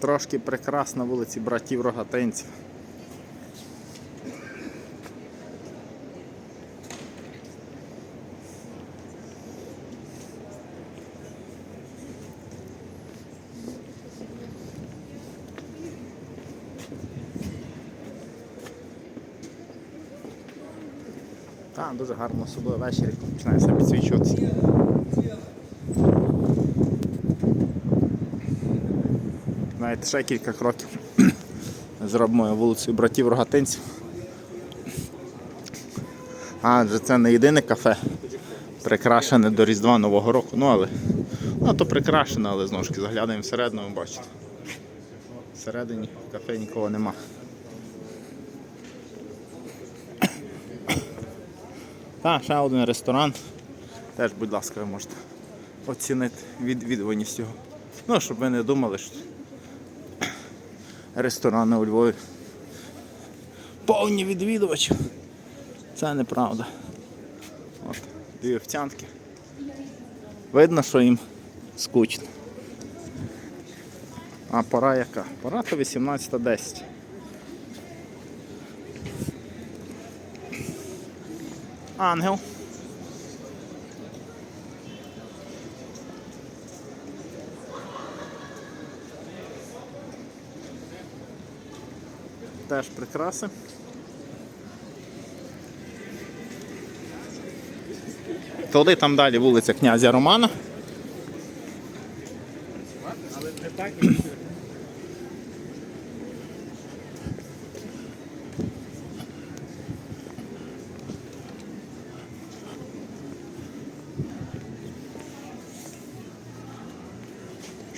Трошки прекрасна вулиці братів Рогатинців. Так, дуже гарно особливо ввечері, починає все підсвічуватися. Навіть ще кілька кроків зробимо вулицею братів Рогатинців. Адже це не єдине кафе, прикрашене до Різдва Нового року. Ну але ну, то прикрашене, але знову ж таки заглядаємо всередину, ви бачите. Всередині кафе нікого нема. Та, ще один ресторан. Теж, будь ласка, ви можете оцінити відвідуваність його. Ну, щоб ви не думали, що ресторани у Львові повні відвідувачів. Це неправда. От, дві овцянки. Видно, що їм скучно. А пора яка? Пора то 18.10. Ангел. Теж прикраси. Туди там далі вулиця князя Романа.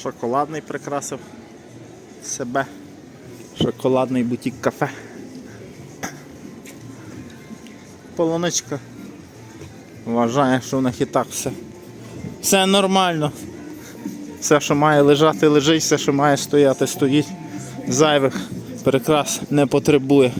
Шоколадний прикрасив себе. Шоколадний бутік кафе. Полоночка вважає, що в них і так все. Все нормально. Все, що має лежати, лежить, все, що має стояти, стоїть. Зайвих прикрас не потребує.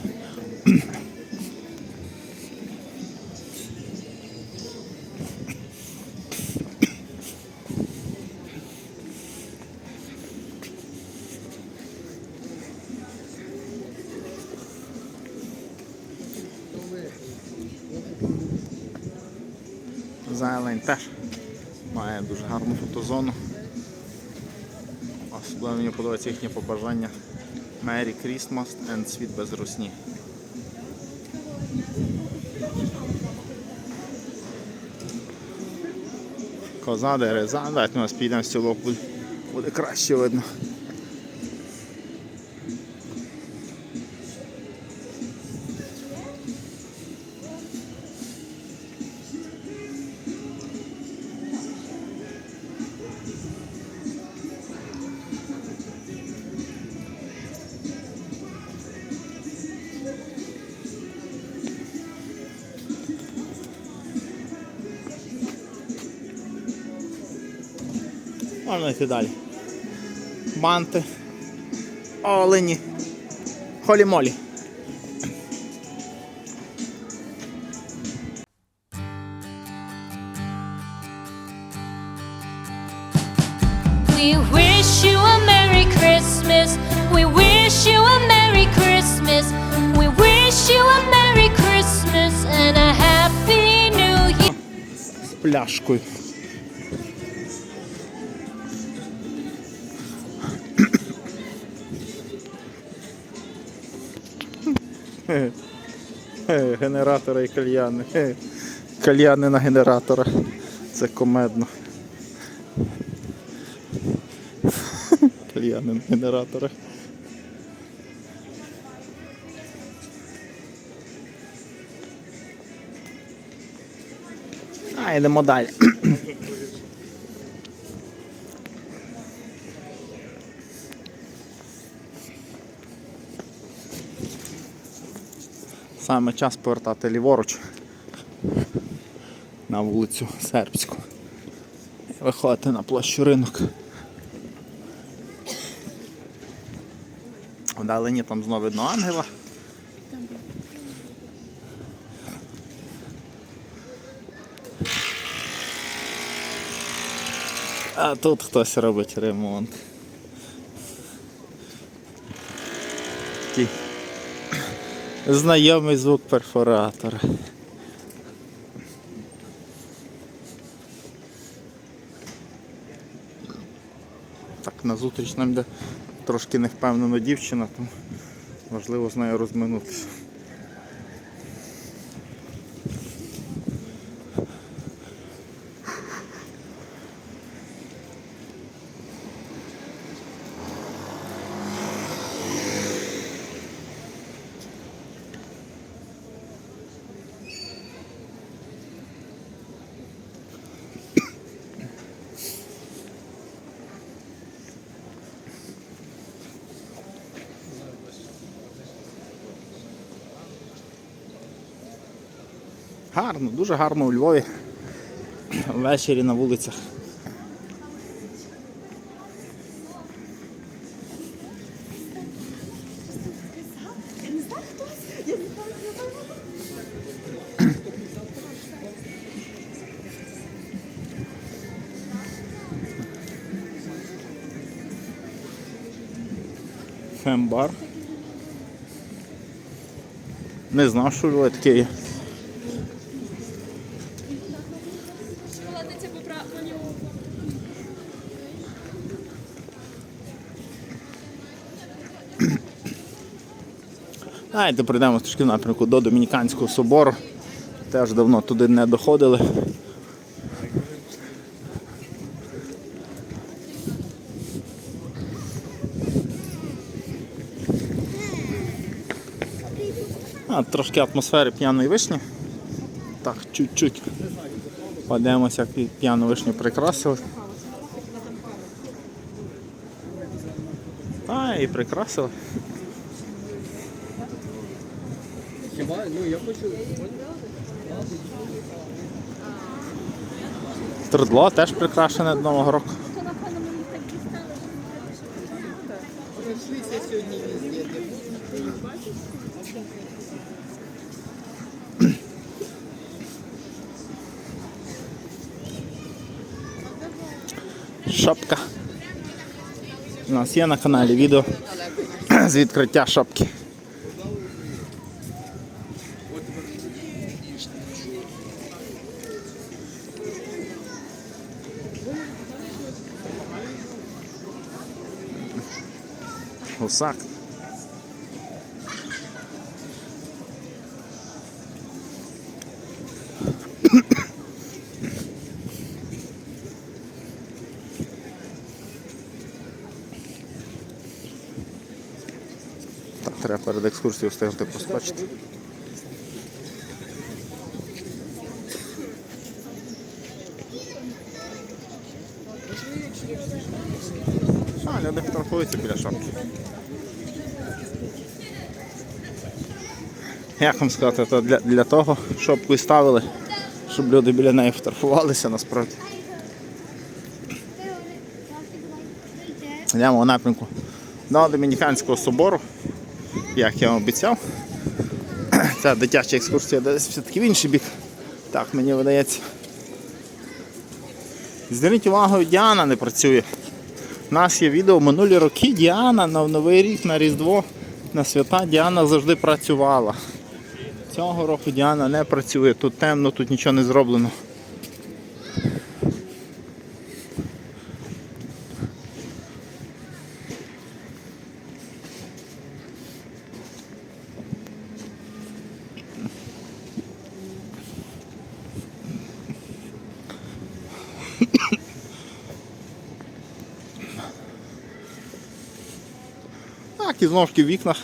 Зелень теж має дуже гарну фотозону. Особливо мені подобається їхнє побажання Merry Christmas and світ без русні. Коза дереза, давайте ми нас підемо з буде, буде краще видно. Можна йти далі. Банти, олені, холі-молі. We wish you a Merry Christmas. We wish you a Merry Christmas. We wish you a Merry Christmas and a Happy New Year. з пляшкою. Генератори і кальяни. Кальяни на генераторах. Це комедно. Кальяни на генераторах. А, йдемо далі. Саме час повертати ліворуч на вулицю Сербську. І виходити на площу ринок. Вдалині там знову видно ангела. А тут хтось робить ремонт. такий знайомий звук перфоратора. Так, назустріч нам йде трошки невпевнена дівчина, тому важливо з нею розминутися. Гарно, дуже гарно у Львові. Ввечері на вулицях. Фембар. Не знав, що Львові таке є. Давайте прийдемо трошки в напрямку до Домініканського собору. Теж давно туди не доходили. А, трошки атмосфери п'яної вишні. Так, чуть-чуть. Подивимося, як п'яну вишню прикрасили. А, і прикрасили. Хіба ну я хочу. Трудло теж прикрашене до Нового року. Нас є на каналі відео з відкриття шапки. Гусак. Треба перед екскурсією встигнути проскочити. А, люди фотографуються біля шапки. Як вам сказати, то для, для того шопку і ставили, щоб люди біля неї фотографувалися насправді. Йдемо у напрямку до Домініканського собору, як я вам обіцяв. Ця дитяча екскурсія десь все-таки в інший бік. Так, мені видається. Зверніть увагу, Діана не працює. У нас є відео минулі роки Діана на Новий рік, на Різдво, на свята Діана завжди працювала. Цього року Діана не працює, тут темно, тут нічого не зроблено. І знову ж таки в вікнах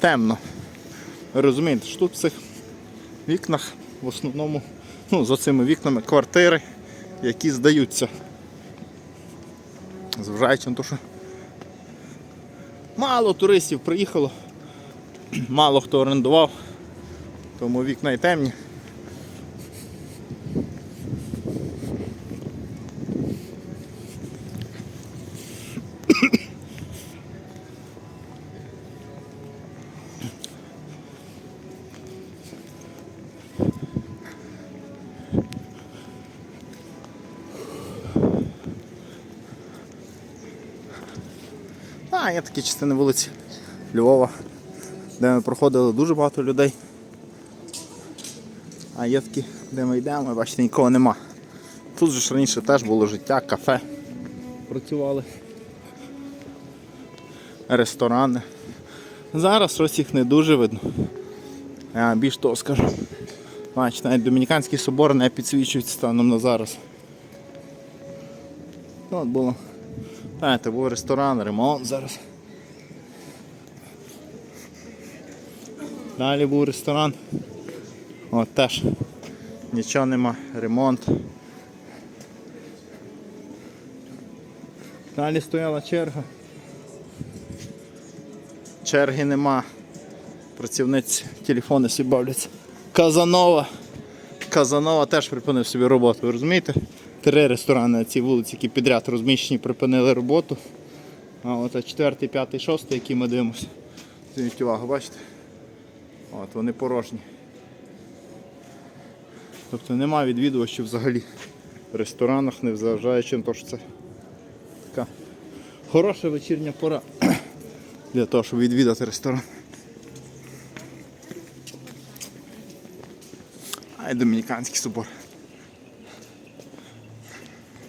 темно. Розумієте, що тут в цих вікнах в основному, ну, за цими вікнами квартири, які здаються. Зважаючи на те, що мало туристів приїхало, мало хто орендував, тому вікна і темні. Є такі частини вулиці, Львова, де ми проходили дуже багато людей. А є такі, де ми йдемо, бачите, нікого нема. Тут же ж раніше теж було життя, кафе. Працювали. Ресторани. Зараз ось їх не дуже видно. Я більш того скажу. Бачите, навіть Домініканський собор не підсвічується станом на зараз. От було. Знаєте, був ресторан, ремонт зараз. Далі був ресторан. От теж нічого нема, ремонт. Далі стояла черга. Черги нема. Працівниці телефони собі бавляться. Казанова. Казанова теж припинив собі роботу. Ви розумієте? Три ресторани на цій вулиці, які підряд розміщені, припинили роботу. А от четвертий, п'ятий, шостий, які ми дивимося. Зверніть увагу, бачите? От вони порожні. Тобто нема відвідувачів взагалі в ресторанах, не зважаючи на те, що це така хороша вечірня пора для того, щоб відвідати ресторан. А й Домініканський собор.